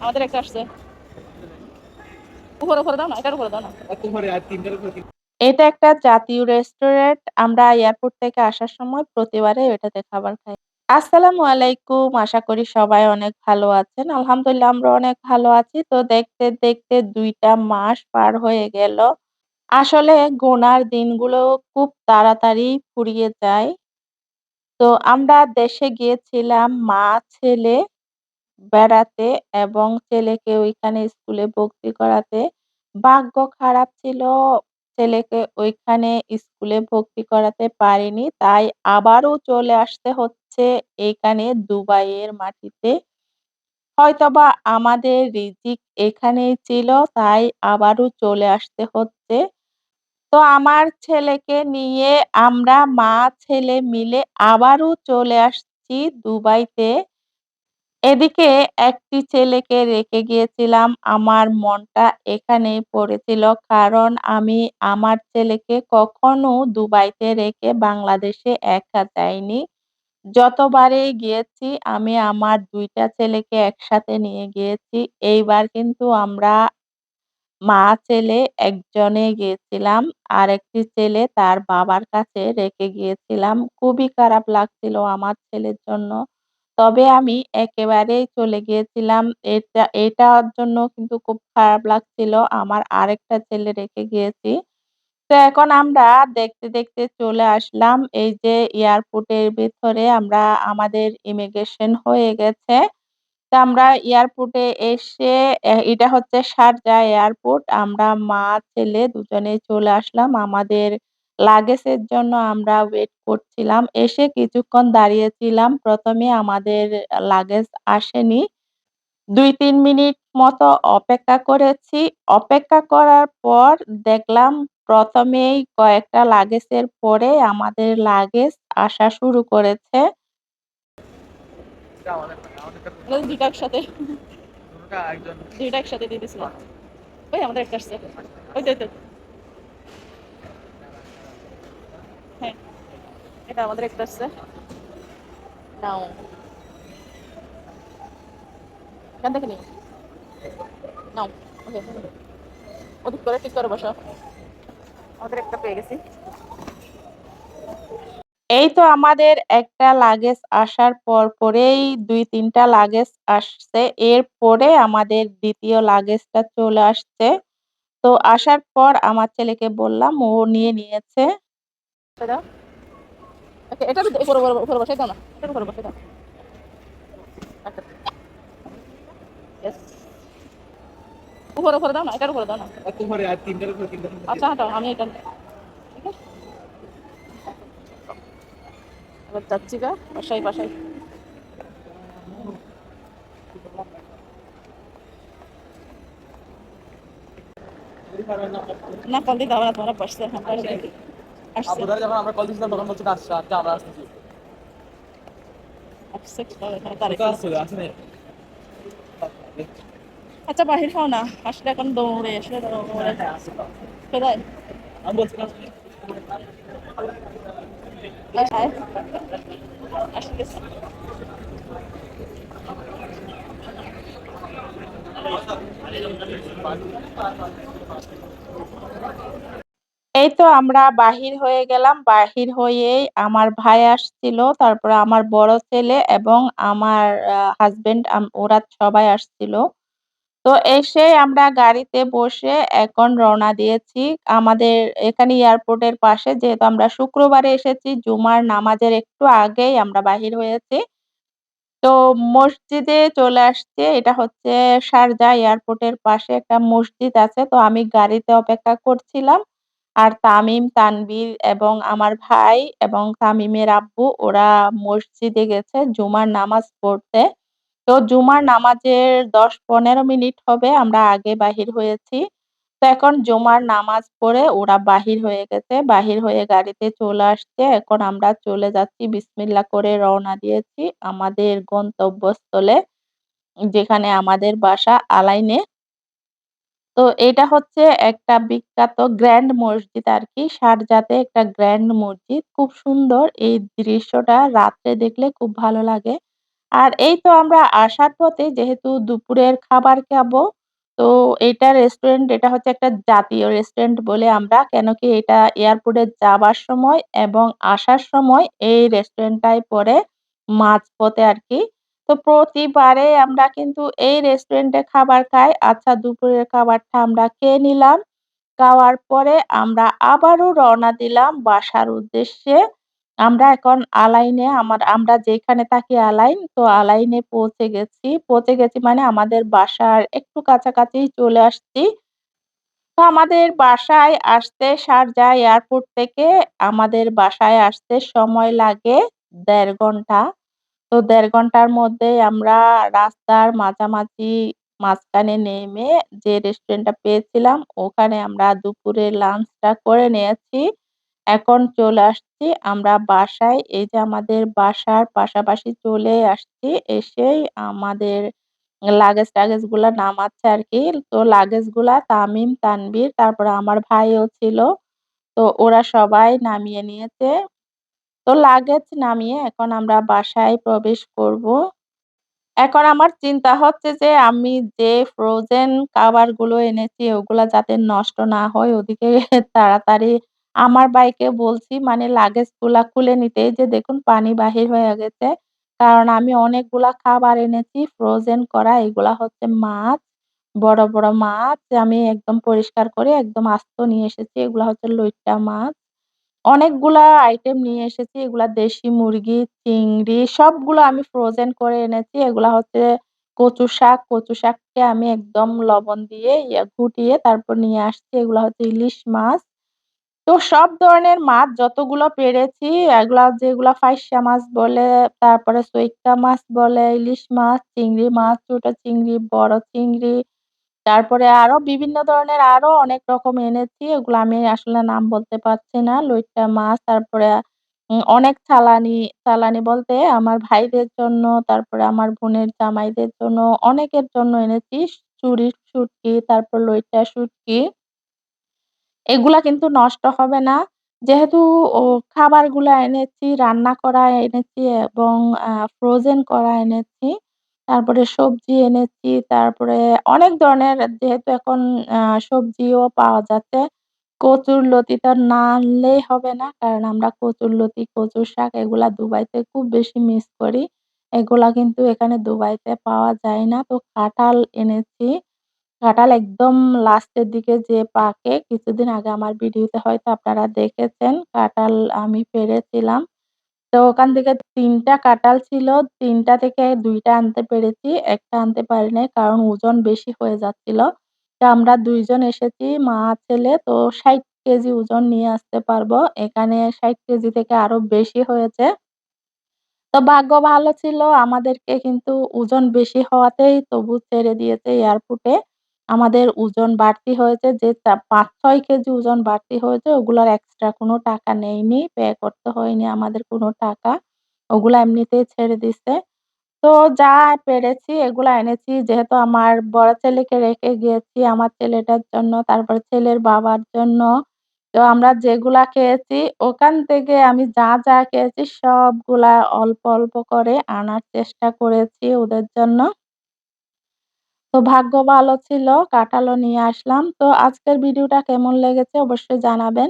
আমাদের একটা আসছে। উপরে উপরে দাও না, এটার উপরে দাও না। এটা একটা জাতীয় রেস্টুরেন্ট আমরা এয়ারপোর্ট থেকে আসার সময় প্রতিবারে এটাতে খাবার খাই। আসসালামু আলাইকুম, আশা করি সবাই অনেক ভালো আছেন। আলহামদুলিল্লাহ, আমরা অনেক ভালো আছি। তো দেখতে দেখতে দুইটা মাস পার হয়ে গেল। আসলে গোনার দিনগুলো খুব তাড়াতাড়ি ফুরিয়ে যায়। তো আমরা দেশে গিয়েছিলাম মা, ছেলে। বেড়াতে এবং ছেলেকে ওইখানে স্কুলে ভর্তি করাতে। ভাগ্য খারাপ ছিল, ছেলেকে ওইখানে স্কুলে ভর্তি করাতে পারিনি। তাই আবারও চলে আসতে হচ্ছে এইখানে দুবাইয়ের মাটিতে। হয়তোবা আমাদের রিজিক এখানেই ছিল, তাই আবারও চলে আসতে হচ্ছে। তো আমার ছেলেকে নিয়ে আমরা মা, ছেলে মিলে আবারও চলে আসছি দুবাইতে। এদিকে একটি ছেলেকে রেখে গিয়েছিলাম। আমার মনটা এখানেই পড়েছিল। কারণ আমি আমার ছেলেকে কখনো দুবাইতে রেখে বাংলাদেশে একা যাইনি। যতবারই গিয়েছি, আমি আমার দুইটা ছেলেকে একসাথে নিয়ে গিয়েছি। এইবার কিন্তু আমরা মা ছেলে একজনে গিয়েছিলাম। আর একটি ছেলে তার বাবার কাছে রেখে গিয়েছিলাম। খুবই খারাপ লাগছিল আমার ছেলের জন্য। তবে আমি একেবারেই চলে গিয়েছিলাম। এটা এটার জন্য কিন্তু খুব খারাপ লাগছিল। আমার আরেকটা ছেলে রেখে গিয়েছি। তো এখন আমরা দেখতে, দেখতে চলে আসলাম। এই যে এয়ারপোর্টের ভেতরে আমরা আমাদের ইমিগ্রেশন হয়ে গেছে। তো আমরা এয়ারপোর্টে এসে এটা হচ্ছে শারজাহ এয়ারপোর্ট। আমরা মা ছেলে দুজনেই চলে আসলাম। আমাদের লাগেজের জন্য আমরা ওয়েট করছিলাম। এসে কিছুক্ষণ দাঁড়িয়েছিলাম। ১ম এ আমাদের লাগেজ আসেনি। ২-৩ মিনিট মতো অপেক্ষা করেছি। অপেক্ষা করার পর দেখলাম ১ম এই কয়েকটা লাগেজের পরে আমাদের লাগেজ আসা শুরু করেছে। দুইটা একসাথে দুইটা একসাথে দিয়ে ওই আমাদের একটা আসছে ওই তো ওই তো। হ্যাঁ এটা আমাদের একটা আসছে নাও। এখান থেকে নিও। নাও ওকে। ওদিক করে ঠিক করে বসো। আমাদের একটা পেয়ে গেছি। এই তো আমাদের একটা লাগেজ আসার পর পরেই দুই তিনটা লাগেজ আসছে। এরপরে আমাদের দ্বিতীয় লাগেজটা চলে আসছে। তো আসার পর আমার ছেলেকে বললাম, ও নিয়ে নিয়েছে। এটা দাও ওকে এটা উপরে উপরে বসাই দাও না। এটার উপরে বসাই দাও। আচ্ছা। উপরে উপরে দাও না এটার উপরে দাও না। উপরে আর তিনটার উপরে তিনটা আচ্ছা হাঁটাও আমি এটা ঠিক আছে? এবার যাচ্ছি গা বাসায় বাসায় না কল দিতে হবে না তোমরা বসছে হ্যাঁ, আসছে যখন আমরা কল দিয়েছিলাম তখন বলছে না আসছে আজকে আমরা আসতেছি। হ্যাঁ, আচ্ছা বাহির হও না আসলে এখন দৌড়ে আসলে দৌড়ে। কোথায়? আমি বলছিলাম। আসলে গেছে। এই তো আমরা বাহির হয়ে গেলাম। বাহির হয়েই আমার ভাই আসছিল। তারপরে আমার বড় ছেলে এবং আমার আম ওরা সবাই আসছিল। তো এসে আমরা গাড়িতে বসে এখন রওনা দিয়েছি। আমাদের এখানে এয়ারপোর্টের পাশে যেহেতু আমরা শুক্রবারে এসেছি, জুমার নামাজের একটু আগেই আমরা বাহির হয়েছি। তো মসজিদে চলে আসছে। এটা হচ্ছে শারজাহ এয়ারপোর্টের পাশে একটা মসজিদ আছে। তো আমি গাড়িতে অপেক্ষা করছিলাম। আর তামিম, তানভীর এবং আমার ভাই এবং তামিমের আব্বু ওরা মসজিদে গেছে জুমার নামাজ পড়তে। তো জুমার নামাজের দশ পনেরো মিনিট হবে আমরা আগে বাহির হয়েছি। তো এখন জুমার নামাজ পড়ে ওরা বাহির হয়ে গেছে। বাহির হয়ে গাড়িতে চলে আসছে। এখন আমরা চলে যাচ্ছি বিসমিল্লাহ করে রওনা দিয়েছি আমাদের গন্তব্যস্থলে। যেখানে আমাদের বাসা আলাইনে। তো এটা হচ্ছে একটা বিখ্যাত গ্র্যান্ড মসজিদ আর কি শারজাহতে একটা গ্র্যান্ড মসজিদ। খুব সুন্দর এই দৃশ্যটা রাত্রে দেখলে খুব ভালো লাগে। আর এই তো আমরা আসার পথে যেহেতু দুপুরের খাবার খাব, তো এটা রেস্টুরেন্ট এটা হচ্ছে একটা জাতীয় রেস্টুরেন্ট বলে আমরা, কেন কি এটা এয়ারপোর্টে যাবার সময় এবং আসার সময় এই রেস্টুরেন্টটাই পরে মাঝপথে আর কি তো প্রতিবারে আমরা কিন্তু এই রেস্টুরেন্টে খাবার খাই। আচ্ছা দুপুরের খাবারটা আমরা খেয়ে নিলাম। খাওয়ার পরে আমরা আবারও রওনা দিলাম বাসার উদ্দেশ্যে। আমরা এখন আলাইনে আমার, আমরা যেখানে থাকি আলাইন, তো আলাইনে পৌঁছে গেছি। পৌঁছে গেছি মানে আমাদের বাসার একটু কাছাকাছি চলে আসছি। তো আমাদের বাসায় আসতে শারজা এয়ারপোর্ট থেকে আমাদের বাসায় আসতে সময় লাগে দেড় ঘণ্টা। তো দেড় ঘণ্টার মধ্যে আমরা রাস্তার মাঝামাঝি মাঝখানে নেমে যে রেস্টুরেন্টটা পেয়েছিলাম, ওখানে আমরা দুপুরের লাঞ্চটা করে নিয়েছি। এখন চলে আসছি আমরা বাসায়। এই যে আমাদের বাসার পাশাপাশি চলে আসছি, এসেই আমাদের লাগেজ টাগেজগুলা নামাচ্ছে আর কি তো লাগেজগুলা তামিম তানবীর তারপরে আমার ভাইও ছিল। তো ওরা সবাই নামিয়ে নিয়েছে। তো লাগেজ নামিয়ে এখন আমরা বাসায় প্রবেশ করব। এখন আমার চিন্তা হচ্ছে যে আমি যে ফ্রোজেন খাবারগুলো এনেছি ওগুলা যাতে নষ্ট না হয়, ওদিকে তাড়াতাড়ি আমার ভাইকে বলছি মানে লাগেজগুলা খুলে নিতে। যে দেখুন পানি বাহির হয়ে গেছে। কারণ আমি অনেকগুলা খাবার এনেছি ফ্রোজেন করা, এগুলা হচ্ছে মাছ, বড় বড় মাছ। আমি একদম পরিষ্কার করে একদম আস্ত নিয়ে এসেছি, এগুলা হচ্ছে লইট্টা মাছ। অনেকগুলা আইটেম নিয়ে এসেছি এগুলা দেশি মুরগি, চিংড়ি সবগুলো আমি ফ্রোজেন করে এনেছি। এগুলা হচ্ছে কচু শাক, কচু শাককে আমি একদম লবণ দিয়ে ইয়া ঘুটিয়ে তারপর নিয়ে আসছি। এগুলা হচ্ছে ইলিশ মাছ। তো সব ধরনের মাছ যতগুলো পেরেছি এগুলা যেগুলা ফাইসা মাছ বলে, তারপরে সৈক্কা মাছ বলে, ইলিশ মাছ, চিংড়ি মাছ, ছোট চিংড়ি, বড় চিংড়ি তারপরে আরও বিভিন্ন ধরনের আরও অনেক রকম এনেছি। ওগুলো আমি আসলে নাম বলতে পারছি না। লইট্টা মাছ, তারপরে অনেক চালানি, চালানি বলতে আমার ভাইদের জন্য, তারপরে আমার বোনের জামাইদের জন্য, অনেকের জন্য এনেছি। চুরির শুটকি, তারপর লইট্টা শুটকি। এগুলা কিন্তু নষ্ট হবে না। যেহেতু ও খাবারগুলা এনেছি, রান্না করা এনেছি এবং ফ্রোজেন করা এনেছি। তারপরে সবজি এনেছি, তারপরে অনেক ধরনের যেহেতু এখন আ সবজিও পাওয়া যাচ্ছে। কচুরলতি তো না আনলেই হবে না। কারণ আমরা কচুরলতি, কচুর শাক এগুলা দুবাইতে খুব বেশি মিস করি। এগুলা কিন্তু এখানে দুবাইতে পাওয়া যায় না। তো কাঁঠাল এনেছি। কাঁঠাল একদম লাস্টের দিকে যেয়ে পাকে। কিছুদিন আগে আমার ভিডিওতে হয়তো আপনারা দেখেছেন। কাঁঠাল আমি পেড়েছিলাম। তো ওখান থেকে ৩ টা কাঁঠাল ছিল। তিনটা থেকে দুইটা আনতে পেরেছি। একটা আনতে পারি নাই। কারণ ওজন বেশি হয়ে যাচ্ছিল। তো আমরা দুইজন এসেছি, মা, ছেলে। তো ৬০ কেজি ওজন নিয়ে আসতে পারব। এখানে ৬০ কেজি থেকে আরও বেশি হয়েছে। তো ভাগ্য ভালো ছিল, আমাদেরকে কিন্তু ওজন বেশি হওয়াতেই তবু ছেড়ে দিয়েছে এয়ারপোর্টে। আমাদের ওজন বাড়তি হয়েছে যে তা ৫-৬ কেজি ওজন বাড়তি হয়েছে ওগুলার এক্সট্রা কোনো টাকা নেয়নি। পে করতে হয়নি আমাদের কোনো টাকা। ওগুলা এমনিতেই ছেড়ে দিছে। তো যা পেরেছি এগুলা এনেছি। যেহেতু আমার বড় ছেলেকে রেখে গিয়েছি আমার ছেলেটার জন্য, তারপর ছেলের বাবার জন্য। তো আমরা যেগুলা খেয়েছি ওখান থেকে আমি যা, যা খেয়েছি সবগুলা অল্প, অল্প করে আনার চেষ্টা করেছি ওদের জন্য। তো ভাগ্য ভালো ছিল কাঁঠালও নিয়ে আসলাম। তো আজকের ভিডিওটা কেমন লেগেছে অবশ্যই জানাবেন।